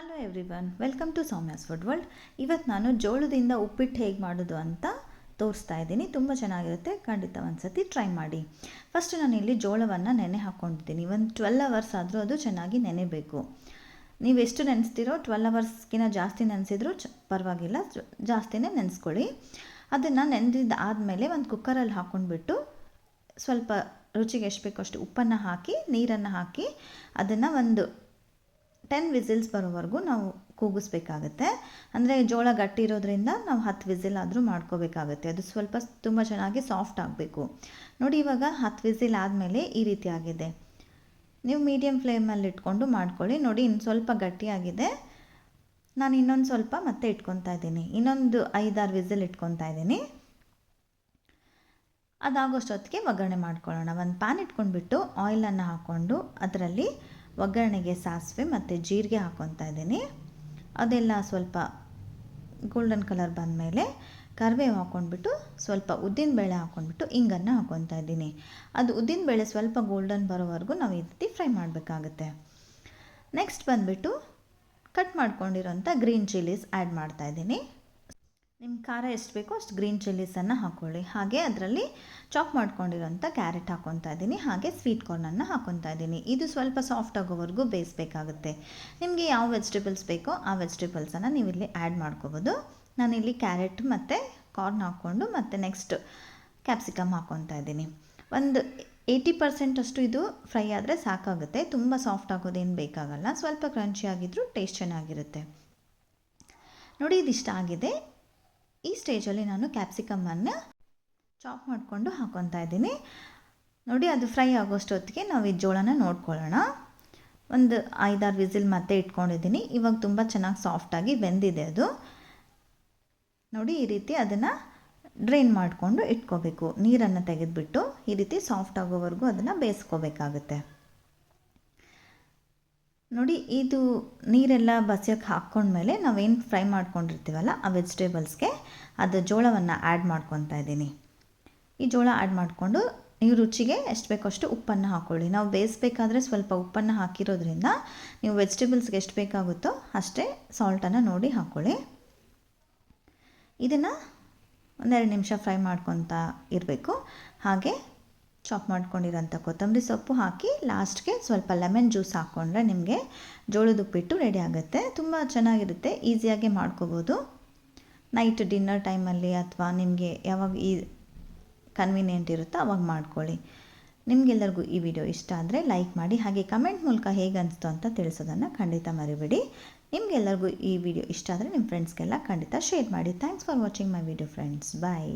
Hello everyone welcome to Soumya's food world ಇವತ್ತು ನಾನು ಜೋಳದಿಂದ ಉಪ್ಪಿಟ್ಟು ಹೇಗೆ ಮಾಡೋದು ಅಂತ ತೋರಿಸ್ತಾ ಇದ್ದೀನಿ. ತುಂಬ ಚೆನ್ನಾಗಿರುತ್ತೆ, ಖಂಡಿತ ಒಂದು ಸತಿ ಟ್ರೈ ಮಾಡಿ. ಫಸ್ಟ್ ನಾನು ಇಲ್ಲಿ ಜೋಳವನ್ನು ನೆನೆ ಹಾಕ್ಕೊಂಡಿದ್ದೀನಿ ಒಂದು ಟ್ವೆಲ್ ಅವರ್ಸ್ ಆದರೂ ಅದು ಚೆನ್ನಾಗಿ ನೆನೆಬೇಕು. ನೀವು ಎಷ್ಟು ನೆನೆಸ್ತೀರೋ ಟ್ವೆಲ್ ಅವರ್ಸ್ಗಿಂತ ಜಾಸ್ತಿ ನೆನೆಸಿದ್ರು ಚ, ಪರವಾಗಿಲ್ಲ ಜಾಸ್ತಿನೇ ನೆನೆಸ್ಕೊಳ್ಳಿ. ಅದನ್ನು ನೆನೆದಿದ್ದು ಆದಮೇಲೆ ಒಂದು ಕುಕ್ಕರಲ್ಲಿ ಹಾಕ್ಕೊಂಡ್ಬಿಟ್ಟು ಸ್ವಲ್ಪ ರುಚಿಗೆ ಎಷ್ಟು ಬೇಕೋ ಅಷ್ಟು ಉಪ್ಪನ್ನು ಹಾಕಿ, ನೀರನ್ನು ಹಾಕಿ ಅದನ್ನು ಒಂದು ಟೆನ್ ವಿಸಿಲ್ಸ್ ಬರೋವರೆಗೂ ನಾವು ಕೂಗಿಸ್ಬೇಕಾಗತ್ತೆ. ಅಂದರೆ ಜೋಳ ಗಟ್ಟಿ ಇರೋದ್ರಿಂದ ನಾವು ಹತ್ತು ವಿಸಿಲ್ ಆದರೂ ಮಾಡ್ಕೋಬೇಕಾಗತ್ತೆ. ಅದು ಸ್ವಲ್ಪ ತುಂಬ ಚೆನ್ನಾಗಿ ಸಾಫ್ಟ್ ಆಗಬೇಕು. ನೋಡಿ ಇವಾಗ ಹತ್ತು ವಿಸಿಲ್ ಆದಮೇಲೆ ಈ ರೀತಿ ಆಗಿದೆ. ನೀವು ಮೀಡಿಯಮ್ ಫ್ಲೇಮಲ್ಲಿ ಇಟ್ಕೊಂಡು ಮಾಡ್ಕೊಳ್ಳಿ. ನೋಡಿ ಇನ್ನು ಸ್ವಲ್ಪ ಗಟ್ಟಿಯಾಗಿದೆ. ನಾನು ಇನ್ನೊಂದು ಸ್ವಲ್ಪ ಮತ್ತೆ ಇಟ್ಕೊತಾ ಇದ್ದೀನಿ. ಇನ್ನೊಂದು ಐದಾರು ವಿಸಿಲ್ ಇಟ್ಕೊತಾ ಇದ್ದೀನಿ. ಅದಾಗೋಷ್ಟೊತ್ತಿಗೆ ಒಗ್ಗರಣೆ ಮಾಡ್ಕೊಳ್ಳೋಣ. ಒಂದು ಪ್ಯಾನ್ ಇಟ್ಕೊಂಡ್ಬಿಟ್ಟು ಆಯಿಲನ್ನು ಹಾಕ್ಕೊಂಡು ಅದರಲ್ಲಿ ಒಗ್ಗರಣೆಗೆ ಸಾಸಿವೆ ಮತ್ತು ಜೀರಿಗೆ ಹಾಕ್ಕೊತಾ ಇದ್ದೀನಿ. ಅದೆಲ್ಲ ಸ್ವಲ್ಪ ಗೋಲ್ಡನ್ ಕಲರ್ ಬಂದಮೇಲೆ ಕರಿಬೇವು ಹಾಕ್ಕೊಂಡ್ಬಿಟ್ಟು ಸ್ವಲ್ಪ ಉದ್ದಿನಬೇಳೆ ಹಾಕ್ಕೊಂಡ್ಬಿಟ್ಟು ಇಂಗನ್ನು ಹಾಕ್ಕೊತಾ ಇದ್ದೀನಿ. ಅದು ಉದ್ದಿನಬೇಳೆ ಸ್ವಲ್ಪ ಗೋಲ್ಡನ್ ಬರೋವರೆಗೂ ನಾವು ಈ ರೀತಿ ಫ್ರೈ ಮಾಡಬೇಕಾಗುತ್ತೆ. ನೆಕ್ಸ್ಟ್ ಬಂದುಬಿಟ್ಟು ಕಟ್ ಮಾಡ್ಕೊಂಡಿರೋಂಥ ಗ್ರೀನ್ ಚಿಲ್ಲೀಸ್ ಆ್ಯಡ್ ಮಾಡ್ತಾ ಇದ್ದೀನಿ. ನಿಮ್ಮ ಖಾರ ಎಷ್ಟು ಬೇಕೋ ಅಷ್ಟು ಗ್ರೀನ್ ಚಿಲ್ಲೀಸನ್ನು ಹಾಕ್ಕೊಳ್ಳಿ ಹಾಗೆ ಅದರಲ್ಲಿ ಚಾಪ್ ಮಾಡ್ಕೊಂಡಿರೋಂಥ ಕ್ಯಾರೆಟ್ ಹಾಕ್ಕೊತಾ ಇದ್ದೀನಿ. ಹಾಗೆ ಸ್ವೀಟ್ ಕಾರ್ನನ್ನು ಹಾಕ್ಕೊತಾ ಇದ್ದೀನಿ. ಇದು ಸ್ವಲ್ಪ ಸಾಫ್ಟ್ ಆಗೋವರೆಗೂ ಬೇಯಿಸಬೇಕಾಗುತ್ತೆ. ನಿಮಗೆ ಯಾವ ವೆಜಿಟೇಬಲ್ಸ್ ಬೇಕೋ ಆ ವೆಜಿಟೇಬಲ್ಸನ್ನು ನೀವು ಇಲ್ಲಿ ಆ್ಯಡ್ ಮಾಡ್ಕೋಬೋದು. ನಾನಿಲ್ಲಿ ಕ್ಯಾರೆಟ್ ಮತ್ತು ಕಾರ್ನ್ ಹಾಕ್ಕೊಂಡು ಮತ್ತು ನೆಕ್ಸ್ಟ್ ಕ್ಯಾಪ್ಸಿಕಮ್ ಹಾಕ್ಕೊತಾ ಇದ್ದೀನಿ. ಒಂದು ಏಯ್ಟಿ ಪರ್ಸೆಂಟ್ ಅಷ್ಟು ಇದು ಫ್ರೈ ಆದರೆ ಸಾಕಾಗುತ್ತೆ. ತುಂಬ ಸಾಫ್ಟ್ ಆಗೋದೇನು ಬೇಕಾಗಲ್ಲ. ಸ್ವಲ್ಪ ಕ್ರಂಚಿ ಆಗಿದ್ರೂ ಟೇಸ್ಟ್ ಚೆನ್ನಾಗಿರುತ್ತೆ. ನೋಡಿ, ಇದಿಷ್ಟ ಆಗಿದೆ. ಈ ಸ್ಟೇಜಲ್ಲಿ ನಾನು ಕ್ಯಾಪ್ಸಿಕಮನ್ನು ಚಾಪ್ ಮಾಡಿಕೊಂಡು ಹಾಕೊತಾ ಇದ್ದೀನಿ. ನೋಡಿ, ಅದು ಫ್ರೈ ಆಗೋಷ್ಟೊತ್ತಿಗೆ ನಾವು ಈ ಜೋಳನ ನೋಡ್ಕೊಳ್ಳೋಣ. ಒಂದು ಐದಾರು ವಿಸಿಲ್ ಮತ್ತೆ ಇಟ್ಕೊಂಡಿದ್ದೀನಿ. ಇವಾಗ ತುಂಬ ಚೆನ್ನಾಗಿ ಸಾಫ್ಟಾಗಿ ಬೆಂದಿದೆ ಅದು. ನೋಡಿ, ಈ ರೀತಿ ಅದನ್ನು ಡ್ರೈನ್ ಮಾಡಿಕೊಂಡು ಇಟ್ಕೋಬೇಕು. ನೀರನ್ನು ತೆಗೆದುಬಿಟ್ಟು ಈ ರೀತಿ ಸಾಫ್ಟ್ ಆಗೋವರೆಗೂ ಅದನ್ನು ಬೇಯಿಸ್ಕೋಬೇಕಾಗುತ್ತೆ. ನೋಡಿ, ಇದು ನೀರೆಲ್ಲ ಬಸಿಯೋಕ್ಕೆ ಹಾಕ್ಕೊಂಡ್ಮೇಲೆ ನಾವೇನು ಫ್ರೈ ಮಾಡ್ಕೊಂಡಿರ್ತೀವಲ್ಲ, ಆ ವೆಜಿಟೇಬಲ್ಸ್ಗೆ, ಅದು ಜೋಳವನ್ನು ಆ್ಯಡ್ ಮಾಡ್ಕೊತಾ ಇದ್ದೀನಿ. ಈ ಜೋಳ ಆ್ಯಡ್ ಮಾಡಿಕೊಂಡು ನೀವು ರುಚಿಗೆ ಎಷ್ಟು ಬೇಕೋ ಅಷ್ಟು ಉಪ್ಪನ್ನು ಹಾಕ್ಕೊಳ್ಳಿ ನಾವು ಬೇಯಿಸ್ಬೇಕಾದ್ರೆ ಸ್ವಲ್ಪ ಉಪ್ಪನ್ನು ಹಾಕಿರೋದ್ರಿಂದ ನೀವು ವೆಜಿಟೇಬಲ್ಸ್ಗೆ ಎಷ್ಟು ಬೇಕಾಗುತ್ತೋ ಅಷ್ಟೇ ಸಾಲ್ಟನ್ನು ನೋಡಿ ಹಾಕ್ಕೊಳ್ಳಿ ಇದನ್ನು ಒಂದೆರಡು ನಿಮಿಷ ಫ್ರೈ ಮಾಡ್ಕೊತಾ ಇರಬೇಕು. ಹಾಗೆ ಚಾಪ್ ಮಾಡ್ಕೊಂಡಿರೋಂಥ ಕೊತ್ತಂಬರಿ ಸೊಪ್ಪು ಹಾಕಿ ಲಾಸ್ಟ್ಗೆ ಸ್ವಲ್ಪ ಲೆಮನ್ ಜ್ಯೂಸ್ ಹಾಕ್ಕೊಂಡ್ರೆ ನಿಮಗೆ ಜೋಳದ ಉಪ್ಪಿಟ್ಟು ರೆಡಿ ಆಗುತ್ತೆ. ತುಂಬ ಚೆನ್ನಾಗಿರುತ್ತೆ. ಈಸಿಯಾಗಿ ಮಾಡ್ಕೋಬೋದು. ನೈಟ್ ಡಿನ್ನರ್ ಟೈಮಲ್ಲಿ ಅಥವಾ ನಿಮಗೆ ಯಾವಾಗ ಈ ಕನ್ವೀನಿಯೆಂಟ್ ಇರುತ್ತೋ ಅವಾಗ ಮಾಡ್ಕೊಳ್ಳಿ. ನಿಮಗೆಲ್ಲರಿಗೂ ಈ ವಿಡಿಯೋ ಇಷ್ಟ ಆದರೆ ಲೈಕ್ ಮಾಡಿ, ಹಾಗೆ ಕಮೆಂಟ್ ಮೂಲಕ ಹೇಗೆ ಅನಿಸ್ತು ಅಂತ ತಿಳಿಸೋದನ್ನು ಖಂಡಿತ ಮರಿಬೇಡಿ. ನಿಮಗೆಲ್ಲರಿಗೂ ಈ ವಿಡಿಯೋ ಇಷ್ಟ ಆದರೆ ನಿಮ್ಮ ಫ್ರೆಂಡ್ಸ್ಗೆಲ್ಲ ಖಂಡಿತ ಶೇರ್ ಮಾಡಿ. Thanks for watching my video friends bye